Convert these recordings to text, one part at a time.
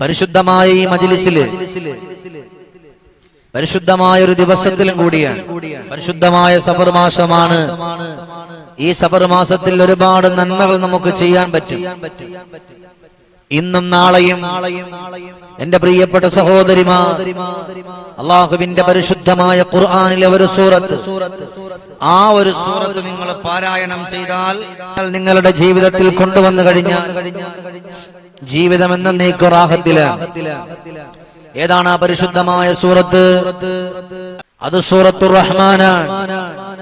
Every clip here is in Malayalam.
പരിശുദ്ധമായ ഈ മജിലിസിൽ പരിശുദ്ധമായ ഒരു ദിവസത്തിലും കൂടിയാണ്. പരിശുദ്ധമായ സഫർ മാസമാണ് ഈ സഫർ മാസത്തിൽ ഒരുപാട് നന്മകൾ നമുക്ക് ചെയ്യാൻ പറ്റും. ഇന്നും നാളെയും എന്റെ പ്രിയപ്പെട്ട സഹോദരിമാ അള്ളാഹുവിന്റെ പരിശുദ്ധമായ ഖുർആാനിലെ ഒരു സൂറത്ത്. ആ ഒരു സൂറത്ത് നിങ്ങൾ പാരായണം ചെയ്താൽ നിങ്ങളുടെ ജീവിതത്തിൽ കൊണ്ടുവന്നു കഴിഞ്ഞാൽ ജീവിതം എന്ന നീക്കുറാഹത്തിലാണ് ഏതാണ് ആ പരിശുദ്ധമായ സൂറത്ത് അത് സൂറത്തു റഹ്മാനാണ്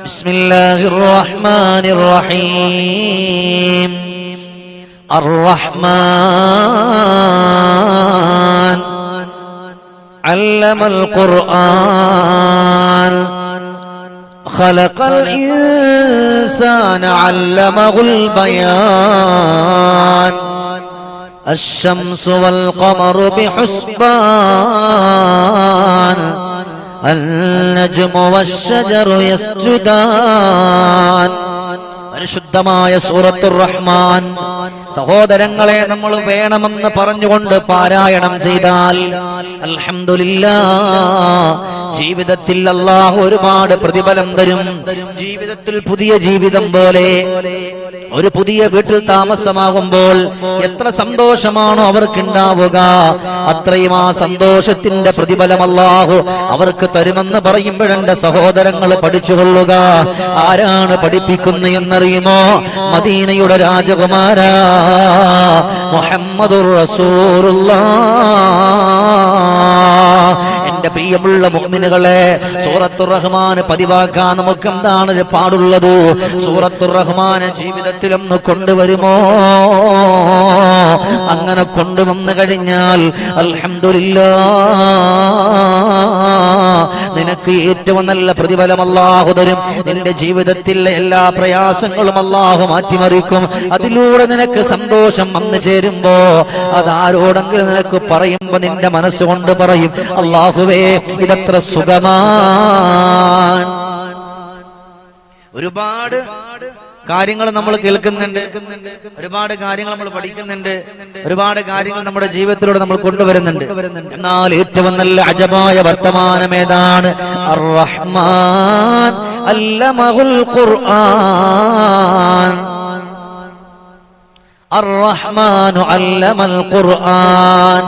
ബിസ്മില്ലാഹിർ റഹ്മാനിർ റഹീം الرحمن علم القرآن خلق الإنسان علمه البيان الشمس والقمر بحسبان النجم والشجر يسجدان പരിശുദ്ധമായ സൂറത്തുർ റഹ്മാൻ സഹോദരങ്ങളെ നമ്മൾ വേണമെന്ന് പറഞ്ഞുകൊണ്ട് പാരായണം ചെയ്താൽ അൽഹംദുലില്ലാ ജീവിതത്തിൽ അള്ളാഹു ഒരുപാട് പ്രതിഫലം തരും. ജീവിതത്തിൽ പുതിയ ജീവിതം പോലെ ഒരു പുതിയ വീട്ടിൽ താമസമാകുമ്പോൾ എത്ര സന്തോഷമാണോ അവർക്കുണ്ടാവുക. അത്രയും ആ സന്തോഷത്തിന്റെ പ്രതിഫലം അല്ലാഹു അവർക്ക് തരുമെന്ന് പറയുമ്പോഴെന്റെ സഹോദരങ്ങൾ പഠിച്ചുകൊള്ളുക. ആരാണ് പഠിപ്പിക്കുന്നത് എന്നറിയുമോ? മദീനയുടെ രാജകുമാര മുഹമ്മദുർ റസൂറുല്ലാ എന്റെ പ്രിയമുള്ള മുഅ്മിനുകളെ സൂറത്തു റഹ്മാൻ പതിവാക്കാൻ നമുക്ക് എന്താണ് പാടുള്ളത്? സൂറത്തു റഹ്മാൻ ജീവിതത്തിലൊന്ന് കൊണ്ടുവരുമോ? അങ്ങനെ കൊണ്ടുവന്നു കഴിഞ്ഞാൽ അൽഹംദുലില്ലാ നിനക്ക് ഏറ്റവും നല്ല പ്രതിഫലം അള്ളാഹു തരും. നിന്റെ ജീവിതത്തിലെ എല്ലാ പ്രയാസങ്ങളും അള്ളാഹു മാറ്റിമറിക്കും. അതിലൂടെ നിനക്ക് സന്തോഷം വന്നു ചേരുമ്പോ അതാരോടെങ്കിലും നിനക്ക് പറയുമ്പോ നിന്റെ മനസ്സുകൊണ്ട് പറയും അള്ളാഹുവേ ഇതത്ര സുഖമാണ് ഒരുപാട് കാര്യങ്ങൾ നമ്മൾ കേൾക്കുന്നുണ്ട് ഒരുപാട് കാര്യങ്ങൾ നമ്മൾ പഠിക്കുന്നുണ്ട് ഒരുപാട് കാര്യങ്ങൾ നമ്മുടെ ജീവിതത്തിലൂടെ നമ്മൾ കൊണ്ടുവരുന്നുണ്ട് എന്നാൽ ഏറ്റവും നല്ല അജമായ വർത്തമാനം ഏതാണ് അർ റഹ്മാൻ അല്ലമഹുൽ ഖുർആൻ الرحمن علم القرآن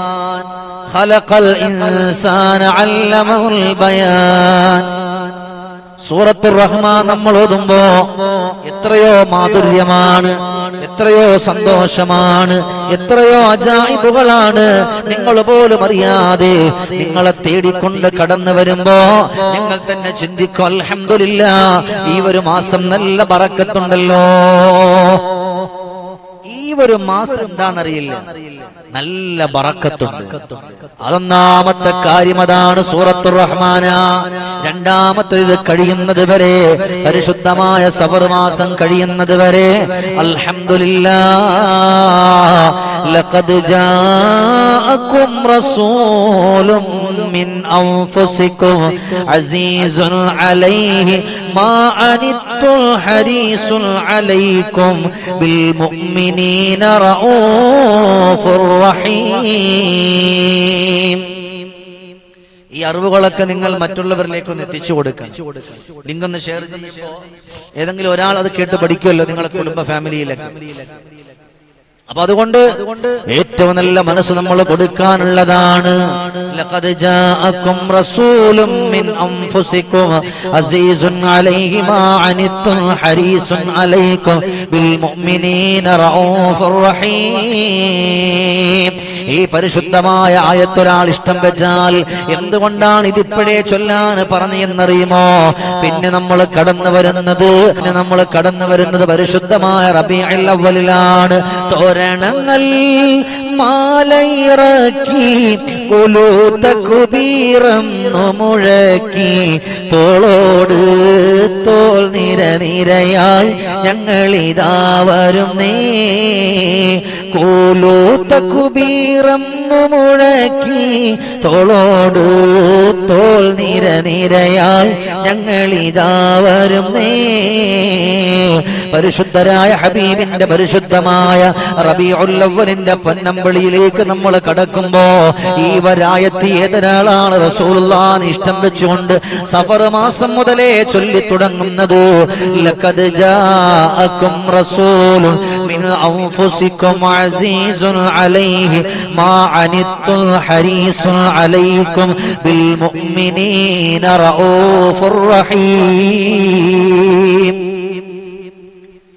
خلق الإنسان علمه البيان സൂറത്തു റഹ്മാൻ നമ്മൾ ഓതുമ്പോ എത്രയോ മാധുര്യമാണ് എത്രയോ സന്തോഷമാണ് എത്രയോ അജായിബുകളാണ്. നിങ്ങൾ പോലും അറിയാതെ നിങ്ങളെ തേടിക്കൊണ്ട് കടന്നു വരുമ്പോ നിങ്ങൾ തന്നെ ചിന്തിക്കും അൽഹംദുലില്ലാ ഈ ഒരു മാസം നല്ല പറക്കത്തുണ്ടല്ലോ ഈ ഒരു മാസം എന്താണെന്നറിയില്ല. നല്ല ബറക്കത്തുണ്ട്. അതൊന്നാമത്തെ കാര്യം അതാണ് സൂറത്തു റഹ്മാന. രണ്ടാമത്തെ ഇത് കഴിയുന്നത് വരെ പരിശുദ്ധമായ സബർ മാസം കഴിയുന്നത് വരെ അലൈക്കും ബിൽ മുഅ്മിനീന رؤوف رحيم. ഈ അറിവുകളൊക്കെ നിങ്ങൾ മറ്റുള്ളവരിലേക്ക് ഒന്ന് എത്തിച്ചു കൊടുക്കാം നിങ്ങൾ ഷെയർ ചെയ്യുമ്പോ ഏതെങ്കിലും ഒരാൾ അത് കേട്ട് പഠിക്കുമല്ലോ നിങ്ങളുടെ കുടുംബ ഫാമിലിയിലൊക്കെ അപ്പൊ അതുകൊണ്ട് ഏറ്റവും നല്ല മനസ്സ് നമ്മൾ കൊടുക്കാനുള്ളതാണ്. ഹരീസുൻ ഈ പരിശുദ്ധമായ ആയത്തൊരാൾ ഇഷ്ടം വെച്ചാൽ എന്തുകൊണ്ടാണ് ഇതിപ്പോഴേ ചൊല്ലാൻ പറഞ്ഞെന്നറിയുമോ? പിന്നെ നമ്മൾ കടന്നു വരുന്നത് പിന്നെ നമ്മൾ കടന്നു വരുന്നത് പരിശുദ്ധമായ റബീഉൽ അവ്വലിലാണ്. തോരണങ്ങൾ മാലയിറക്കി കൊലൂത്ത കുതീറം മുഴക്കി തോളോട് തോൾ നിര നിരയായി ഞങ്ങളിതാ വരുന്നേ. കോലൂത്ത കുബീറന്നു മുഴക്കി തോളോട് തോൾ നിര നിരയായി ഞങ്ങളിതാ വരുന്നേ. പരിശുദ്ധരായ ഹബീബിന്റെ പരിശുദ്ധമായ റബിയുള്ളവരിന്റെ പൊന്നമ്പളിയിലേക്ക് നമ്മൾ കടക്കുമ്പോ ഈ വരായത്തി ഏതൊരാളാണ് റസൂലുള്ളാഹിന് ഇഷ്ടം വെച്ചുകൊണ്ട് സഫർ മാസം മുതലേ ചൊല്ലി തുടങ്ങുന്നത് ലഖദ് ജാഅക്കും റസൂലുൻ മിൻ أنفسكم عزيز മാ അനിത്തുൽ ഹരീസുൻ അലൈക്കും ബിൽ മുഅ്മിനീന റഊഫുർ റഹീം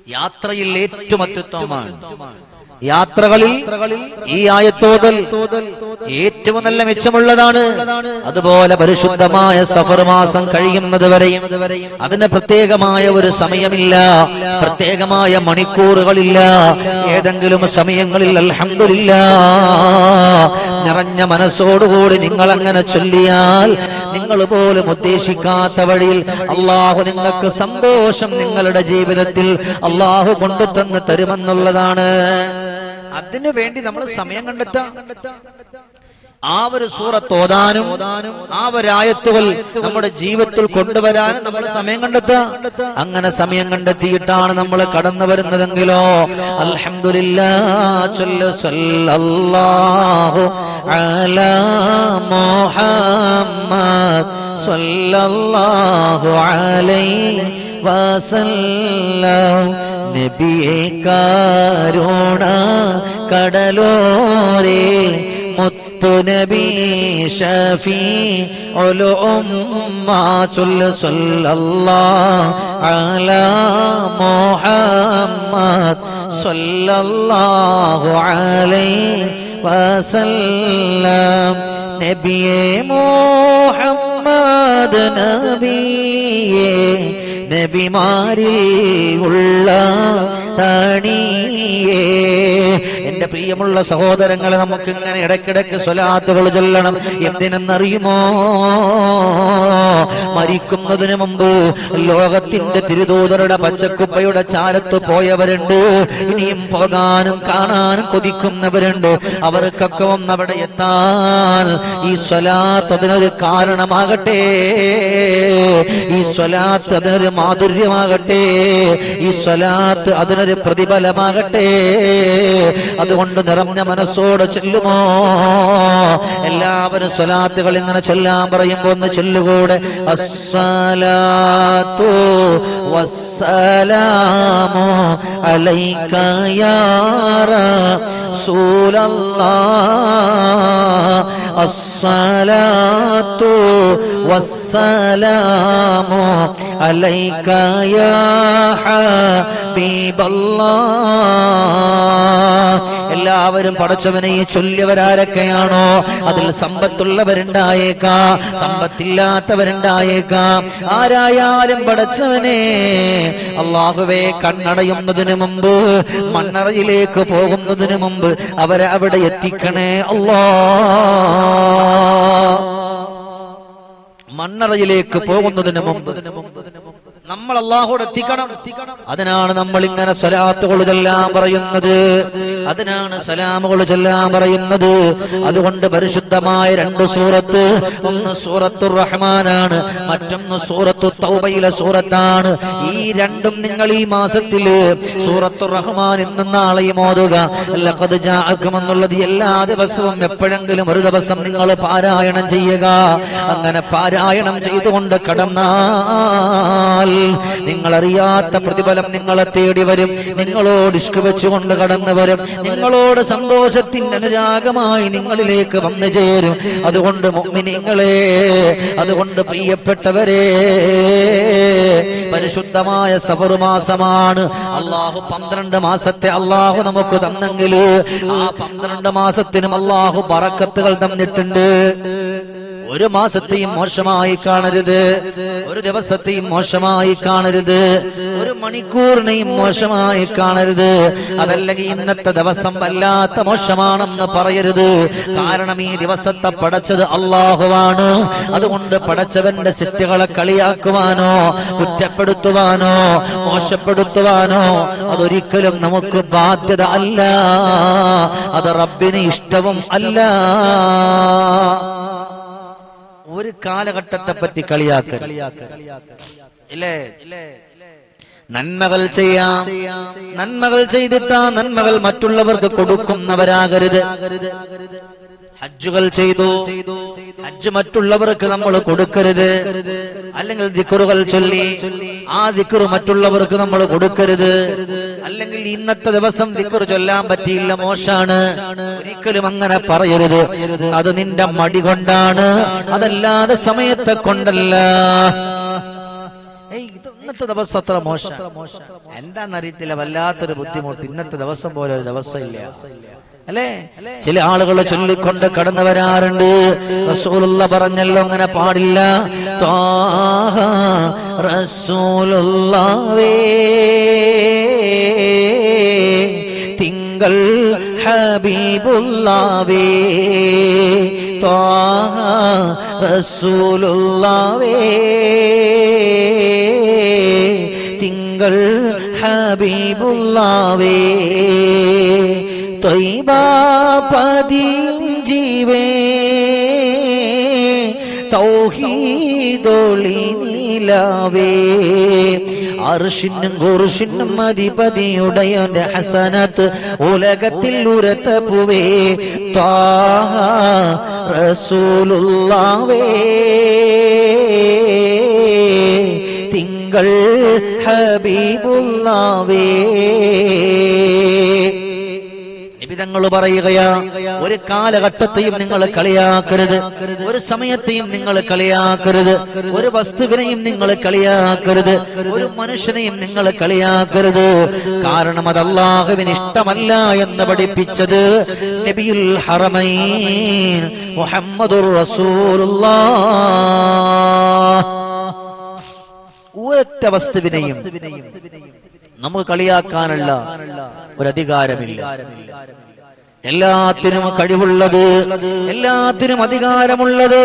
യാത്രയിൽ ഏറ്റവും അത്യുത്തമമാണ്. യാത്രകളിൽ ഈ ആയത്തോതൽ ഏറ്റവും നല്ല മെച്ചമുള്ളതാണ്. അതുപോലെ പരിശുദ്ധമായ സഫർ മാസം കഴിയുന്നത് വരെയും അതിന് പ്രത്യേകമായ ഒരു സമയമില്ല പ്രത്യേകമായ മണിക്കൂറുകളില്ല ഏതെങ്കിലും സമയങ്ങളിൽ അൽഹംദുലില്ല. നിറഞ്ഞ മനസ്സോടുകൂടി നിങ്ങൾ അങ്ങനെ ചൊല്ലിയാൽ നിങ്ങൾ പോലും ഉദ്ദേശിക്കാത്ത വഴിയിൽ അള്ളാഹു നിങ്ങൾക്ക് സന്തോഷം നിങ്ങളുടെ ജീവിതത്തിൽ അള്ളാഹു കൊണ്ടു തന്ന് തരുമെന്നുള്ളതാണ്. അതിനു വേണ്ടി നമ്മൾ സമയം കണ്ടെത്താം ആ ഒരു സൂറത്ത് ഓതാനും ആ ഒരു ആയത്തുകൾ നമ്മുടെ ജീവിതത്തിൽ കൊണ്ടുവരാനും നമ്മൾ സമയം കണ്ടെത്തുക. അങ്ങനെ സമയം കണ്ടെത്തിയിട്ടാണ് നമ്മൾ കടന്നു വരുന്നതെങ്കിലോ? അൽഹംദുലില്ലാ സല്ലല്ലാഹു അലാ മുഹമ്മദ് സല്ലല്ലാഹു അലൈഹി വസല്ലം. കാരുണ കടലോരേ മുത്തുനബി ഷഫി നബിയെ മുഹമ്മദ് നബിയെ നബിമാരിൽ ഉള്ള തണിയേ എന്റെ പ്രിയമുള്ള സഹോദരങ്ങളെ നമുക്ക് ഇങ്ങനെ ഇടയ്ക്കിടയ്ക്ക് സ്വലാത്തുകൾ ചൊല്ലണം. എന്തിനെന്നറിയുമോ? മരിക്കുന്നതിന് മുമ്പ് ലോകത്തിന്റെ തിരുതൂതരുടെ പച്ചക്കുപ്പയുടെ ചാരത്ത് പോയവരുണ്ട്. ഇനിയും പോകാനും കാണാനും കൊതിക്കുന്നവരുണ്ട്. അവർക്കൊക്കെ ഒന്ന് അവിടെ എത്താൻ ഈ സ്വലാത്ത് അതിനൊരു കാരണമാകട്ടെ. ഈ സ്വലാത്ത് അതിനൊരു മാധുര്യമാകട്ടെ. ഈ സ്വലാത്ത് അതിനൊരു പ്രതിഫലമാകട്ടെ. അതുകൊണ്ട് നിറഞ്ഞ മനസ്സോടെ ചെല്ലുമോ? എല്ലാവരും സ്വലാത്തുകൾ ഇങ്ങനെ ചെല്ലാൻ പറയുമ്പോ ഒന്ന് ചെല്ലുകൂടെ. അസ്സലാത്തു വസ്സലാമു അലൈക യാ റസൂലല്ലാഹ്. അസ്സലാത്തു വസ്സലാമു അലൈക യാ ഹബീബല്ലാഹ്. എല്ലാവരും പടച്ചവനെ ചൊല്ലിയവരാരൊക്കെയാണോ? അതിൽ സമ്പത്തുള്ളവരുണ്ടായേക്കാം സമ്പത്തില്ലാത്തവരുണ്ടായേക്കാം. ആരായാലും പടച്ചവനെ അള്ളാഹുവെ കണ്ണടയുന്നതിന് മുമ്പ് മണ്ണറയിലേക്ക് പോകുന്നതിന് മുമ്പ് അവരെ അവിടെ എത്തിക്കണേ അല്ലാ മണ്ണറയിലേക്ക് പോകുന്നതിന് മുമ്പ്. നമ്മൾ അള്ളാഹോട് എത്തിക്കണം. അതിനാണ് നമ്മൾ ഇങ്ങനെ സ്വലാത്തുകൾ ചെല്ലാൻ പറയുന്നത്. അതിനാണ് സലാമുകൾ ചെല്ലാൻ പറയുന്നത്. അതുകൊണ്ട് പരിശുദ്ധമായ രണ്ട് സൂറത്ത്. ഒന്ന് സൂറത്തു റഹ്മാനാണ് മറ്റൊന്ന് സൂറത്തു തൗബയിലെ സൂറത്താണ്. ഈ രണ്ടും നിങ്ങൾ ഈ മാസത്തിൽ സൂറത്തു റഹ്മാൻ ഇന്നും നാളെയും ഓതുക. ലഖദ് ജാഅക്കും എന്നുള്ളത് എല്ലാ ദിവസവും എപ്പോഴെങ്കിലും ഒരു ദിവസം നിങ്ങൾ പാരായണം ചെയ്യുക. അങ്ങനെ പാരായണം ചെയ്തുകൊണ്ട് കടന്നാൽ നിങ്ങൾ അറിയാത്ത പ്രതിഫലം നിങ്ങളെ തേടി വരും. നിങ്ങളോട് ഇഷ്ക് വെച്ചുകൊണ്ട് കടന്നു വരും. നിങ്ങളോട് സന്തോഷത്തിന്റെ അനുരാഗമായി നിങ്ങളിലേക്ക് വന്നു ചേരും. അതുകൊണ്ട് മുഅ്മിനീങ്ങളെ അതുകൊണ്ട് പ്രിയപ്പെട്ടവരെ പരിശുദ്ധമായ സഫർ മാസമാണ്. അള്ളാഹു പന്ത്രണ്ട് മാസത്തെ അള്ളാഹു നമുക്ക് തന്നെങ്കിൽ ആ പന്ത്രണ്ട് മാസത്തിനും അള്ളാഹു പറക്കത്തുകൾ തന്നിട്ടുണ്ട്. ഒരു മാസത്തെയും മോശമായി കാണരുത്. ഒരു ദിവസത്തെയും മോശമായി കാണരുത്. ഒരു മണിക്കൂറിനെയും മോശമായി കാണരുത്. അതല്ലെങ്കിൽ ഇന്നത്തെ ദിവസം വല്ലാത്ത മോശമാണെന്ന് പറയരുത്. കാരണം ഈ ദിവസത്തെ പടച്ചത് അള്ളാഹുവാണ്. അതുകൊണ്ട് പടച്ചവന്റെ സിറ്റുകളെ കളിയാക്കുവാനോ കുറ്റപ്പെടുത്തുവാനോ മോശപ്പെടുത്തുവാനോ അതൊരിക്കലും നമുക്ക് ബാധ്യത അല്ല. അത് റബ്ബിന് ഇഷ്ടവും അല്ല. ഒരു കാലഘട്ടത്തെ പറ്റി കളിയാക്ക ഇല്ലേ? നന്മകൾ ചെയ്യാം. നന്മകൾ ചെയ്തിട്ടാ നന്മകൾ മറ്റുള്ളവർക്ക് കൊടുക്കുന്നവരാകരുത്. ഹജ്ജുകൾ ചെയ്തു. ഹജ്ജ് മറ്റുള്ളവർക്ക് നമ്മൾ കൊടുക്കരുത്. അല്ലെങ്കിൽ ദിക്കറുകൾ ചൊല്ലി. ആ ദിക്കറ് മറ്റുള്ളവർക്ക് നമ്മൾ കൊടുക്കരുത്. അല്ലെങ്കിൽ ഇന്നത്തെ ദിവസം ദിക്കറ് ചൊല്ലാൻ പറ്റിയില്ല മോശാണ്. ഒരിക്കലും അങ്ങനെ പറയരുത്. അത് നിന്റെ മടി കൊണ്ടാണ്. അതല്ലാതെ സമയത്തെ കൊണ്ടല്ല. ഇന്നത്തെ ദിവസം അത്ര മോശം. എന്താന്നറിയത്തില്ല വല്ലാത്തൊരു ബുദ്ധിമുട്ട്. ഇന്നത്തെ ദിവസം പോലെ ഒരു ദിവസം ഇല്ല. അല്ലേ? ചില ആളുകൾ ചൊല്ലിക്കൊണ്ട് കടന്നു വരാറുണ്ട് റസൂലുള്ള പറഞ്ഞല്ലോ അങ്ങനെ പാടില്ല. റസൂലുള്ളാവേ. തിങ്കൾ ഹബീബുല്ലാവേ ത്വാഹ റസൂലുള്ളവേ. തിങ്കൾ ഹബീബുല്ലാവേ തൊയ്ബാപതിയും ജീവേ തൗഹീദൊളി നീലാവേ അർഷിനും കുർഷിനും അധിപതിയുടയോന്റെ ഹസനത്ത് ഉലകത്തിൽ ഉരത്ത പൂവേ താഹ റസൂലുള്ളാവേ. തിങ്കൾ ഹബീബുള്ളാവേ. നിബിതങ്ങൾ പറയുകയാ ഒരു കാലഘട്ടത്തെയും നിങ്ങൾ കളിയാക്കരുത് ഒരു സമയത്തെയും നിങ്ങൾ കളിയാക്കരുത് ഒരു വസ്തുവിനെയും നിങ്ങൾ കളിയാക്കരുത് ഒരു മനുഷ്യനെയും നിങ്ങൾ കളിയാക്കരുത്. കാരണം അത് അള്ളാഹുവിന് ഇഷ്ടമല്ല എന്ന് പഠിപ്പിച്ചത് നബിയുൽ ഒറ്റ വസ്തുവിനെയും നമുക്ക് കളിയാക്കാനുള്ള ഒരു അധികാരമില്ല. എല്ലാത്തിനും കഴിവുള്ളത് എല്ലാത്തിനും അധികാരമുള്ളത്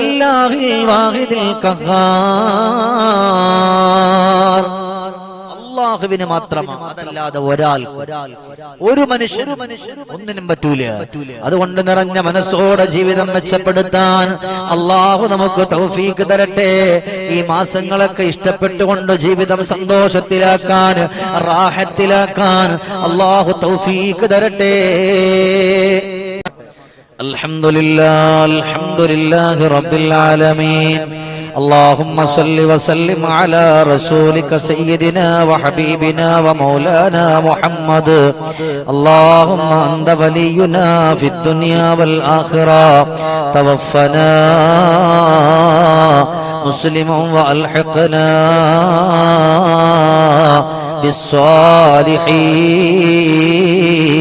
ഇല്ലാഹിൽ വാഹിദിൽ ഖഹാർ അള്ളാഹുവിന് മാത്രമാണ് അതല്ലാതെ ഒരാൾ ഒരു മനുഷ്യനും ഒന്നിനും പറ്റൂല അതുകൊണ്ട് നിറഞ്ഞ മനസ്സോടെ ജീവിതം മെച്ചപ്പെടുത്താൻ അള്ളാഹു നമുക്ക് തൗഫീക്ക് തരട്ടെ ഈ മാസങ്ങളൊക്കെ ഇഷ്ടപ്പെട്ടുകൊണ്ട് ജീവിതം സന്തോഷത്തിലാക്കാൻ റാഹത്തിലാക്കാൻ അള്ളാഹു തൗഫീക്ക് തരട്ടെ الحمد لله الحمد لله رب العالمين اللهم صل وسلم على رسولك سيدنا وحبيبنا ومولانا محمد اللهم أنت ولينا في الدنيا والآخرة توفنا مسلما وألحقنا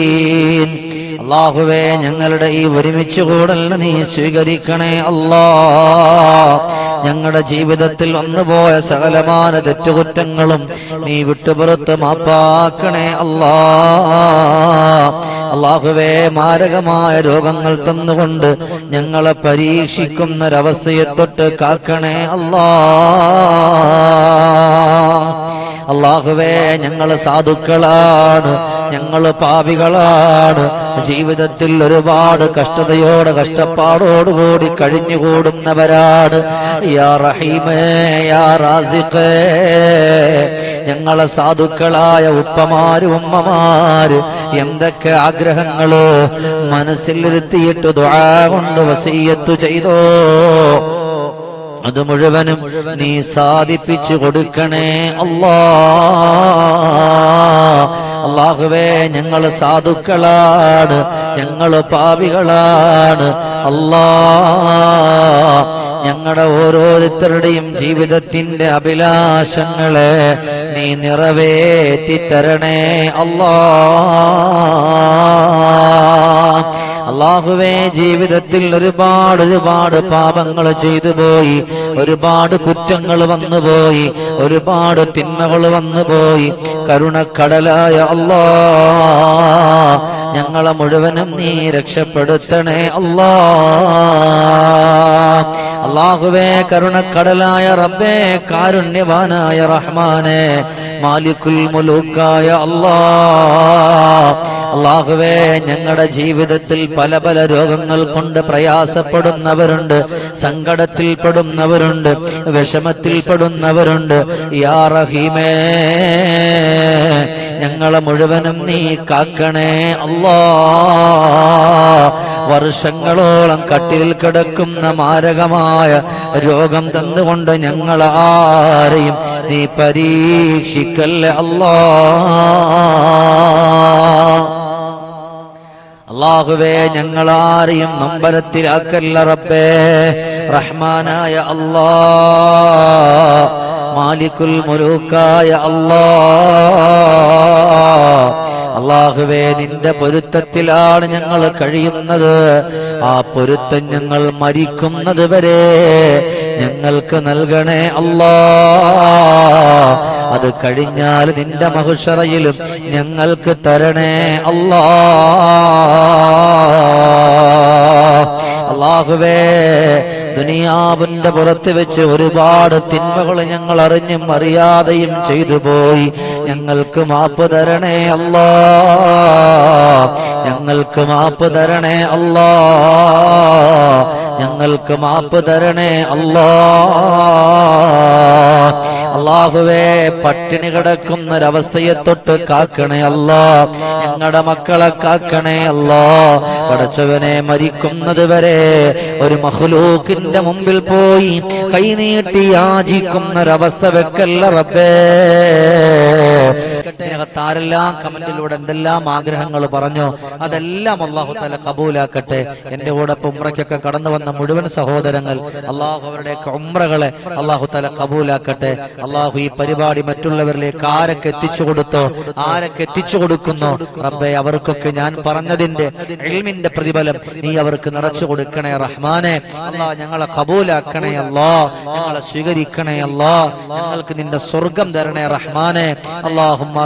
بالصالحين അള്ളാഹുവേ ഞങ്ങളുടെ ഈ ഒരുമിച്ച് കൂടൽ നീ സ്വീകരിക്കണേ അല്ലാ. ഞങ്ങളുടെ ജീവിതത്തിൽ വന്നുപോയ സകലമാന തെറ്റുകുറ്റങ്ങളും നീ വിട്ടുപുറത്ത് മാപ്പാക്കണേ അല്ലാ. അള്ളാഹുവേ മാരകമായ രോഗങ്ങൾ തന്നുകൊണ്ട് ഞങ്ങളെ പരീക്ഷിക്കുന്നൊരവസ്ഥയെ തൊട്ട് കാക്കണേ അല്ലാ. അള്ളാഹുവേ ഞങ്ങൾ സാധുക്കളാണ്. ഞങ്ങൾ പാപികളാണ്. ജീവിതത്തിൽ ഒരുപാട് കഷ്ടതയോടെ കഷ്ടപ്പാടോടുകൂടി കഴിഞ്ഞുകൂടുന്നവരാണ്. യാ യാ ഞങ്ങളെ സാധുക്കളായ ഉപ്പമാരും ഉമ്മമാര് എന്തൊക്കെ ആഗ്രഹങ്ങളോ മനസ്സിലിരുത്തിയിട്ട് ദുആ കൊണ്ട് വസീയത്തു ചെയ്തോ. അത് മുഴുവനും നീ സാധിപ്പിച്ചു കൊടുക്കണേ അല്ലാ അള്ളാഹുവേ ഞങ്ങൾ സാധുക്കളാണ് ഞങ്ങൾ പാപികളാണ്. അല്ലാ ഞങ്ങളുടെ ഓരോരുത്തരുടെയും ജീവിതത്തിന്റെ അഭിലാഷങ്ങളെ നീ നിറവേറ്റി തരണേ അല്ലാ. അള്ളാഹുവേ ജീവിതത്തിൽ ഒരുപാട് ഒരുപാട് പാപങ്ങൾ ചെയ്തു പോയി. ഒരുപാട് കുറ്റങ്ങൾ വന്നുപോയി ഒരുപാട് തിന്മകൾ വന്നുപോയി കരുണക്കടലായ അല്ലാ ഞങ്ങളെ മുഴുവനും നീ രക്ഷപ്പെടുത്തണേ അല്ലാ അള്ളാഹുവേ കരുണക്കടലായ റബ്ബേ കാരുണ്യവാനായ റഹ്മാനെ മാലിക്കുൽ മുലൂക്കായ അല്ലാ അള്ളാഹുവേ ഞങ്ങളുടെ ജീവിതത്തിൽ പല പല രോഗങ്ങൾ കൊണ്ട് പ്രയാസപ്പെടുന്നവരുണ്ട് സങ്കടത്തിൽ പെടുന്നവരുണ്ട് വിഷമത്തിൽ പെടുന്നവരുണ്ട്. യാ റഹീമേ ഞങ്ങളെ മുഴുവനും നീ കാക്കണേ അല്ലാ. വർഷങ്ങളോളം കട്ടിലിൽ കിടക്കുന്ന മാരകമായ രോഗം തന്നുകൊണ്ട് ഞങ്ങൾ ആരെയും നീ പരീക്ഷിക്കല്ലേ അല്ലാ. അള്ളാഹുവേ ഞങ്ങൾ ആരെയും നമ്പരത്തിലാക്കല്ല റബ്ബേ. റഹ്മാനായ അല്ലാ. മാലിക്കുൽ മുലൂക്കായ അല്ലാ. അള്ളാഹുവേ നിന്റെ പൊരുത്തത്തിലാണ് ഞങ്ങൾ കഴിയുന്നത്. ആ പൊരുത്തം ഞങ്ങൾ മരിക്കുന്നത് വരെ ഞങ്ങൾക്ക് നൽകണേ അല്ലാ. അത് കഴിഞ്ഞാൽ നിന്റെ മഹുഷറയിലും ഞങ്ങൾക്ക് തരണേ അല്ലാ. അള്ളാഹുവേ ദുനിയാവിന്റെ പുറത്ത് വെച്ച് ഒരുപാട് തിന്മകൾ ഞങ്ങൾ അറിഞ്ഞും അറിയാതെയും ചെയ്തു പോയി. ഞങ്ങൾക്ക് മാപ്പ് തരണേ അല്ലാ. ഞങ്ങൾക്ക് മാപ്പ് തരണേ അല്ലാ. ഞങ്ങൾക്ക് മാപ്പ് തരണേ അല്ലാ. അള്ളാഹുവേ പട്ടിണി കിടക്കുന്ന ഒരവസ്ഥയെ തൊട്ട് കാക്കണേ അല്ല. ഞങ്ങളുടെ മക്കളെ കാക്കണേ അല്ല. പടച്ചവനെ മരിക്കുന്നത് വരെ ഒരു മഹ്ലൂക്കിന്റെ മുമ്പിൽ പോയി കൈനീട്ടി യാചിക്കുന്നൊരവസ്ഥ വെക്കല്ല റബ്ബേ. വിഷയത്തിനകത്ത് ആരെല്ലാം കമന്റിലൂടെ എന്തെല്ലാം ആഗ്രഹങ്ങൾ പറഞ്ഞു അതെല്ലാം അള്ളാഹു താല കബൂലാക്കട്ടെ. എന്റെ കൂടെ ഉമ്രയ്ക്കൊക്കെ കടന്നു വന്ന മുഴുവൻ സഹോദരങ്ങൾ അള്ളാഹു അവരുടെ ഉമ്രകളെ അള്ളാഹു താല കബൂലാക്കട്ടെ. അള്ളാഹു ഈ പരിപാടി മറ്റുള്ളവരിലേക്ക് ആരൊക്കെ എത്തിച്ചു കൊടുത്തോ ആരൊക്കെ എത്തിച്ചു കൊടുക്കുന്നു? റബ്ബെ അവർക്കൊക്കെ ഞാൻ പറഞ്ഞതിന്റെ എൽമിന്റെ പ്രതിഫലം നീ അവർക്ക് നിറച്ചു കൊടുക്കണേ റഹ്മാനെ. അള്ളാഹ് ഞങ്ങളെ കബൂലാക്കണേ അല്ലാ ഞങ്ങളെ സ്വീകരിക്കണേ അല്ലാ ഞങ്ങൾക്ക് നിന്റെ സ്വർഗം തരണേ റഹ്മാനെ. അള്ളാഹുമ്മ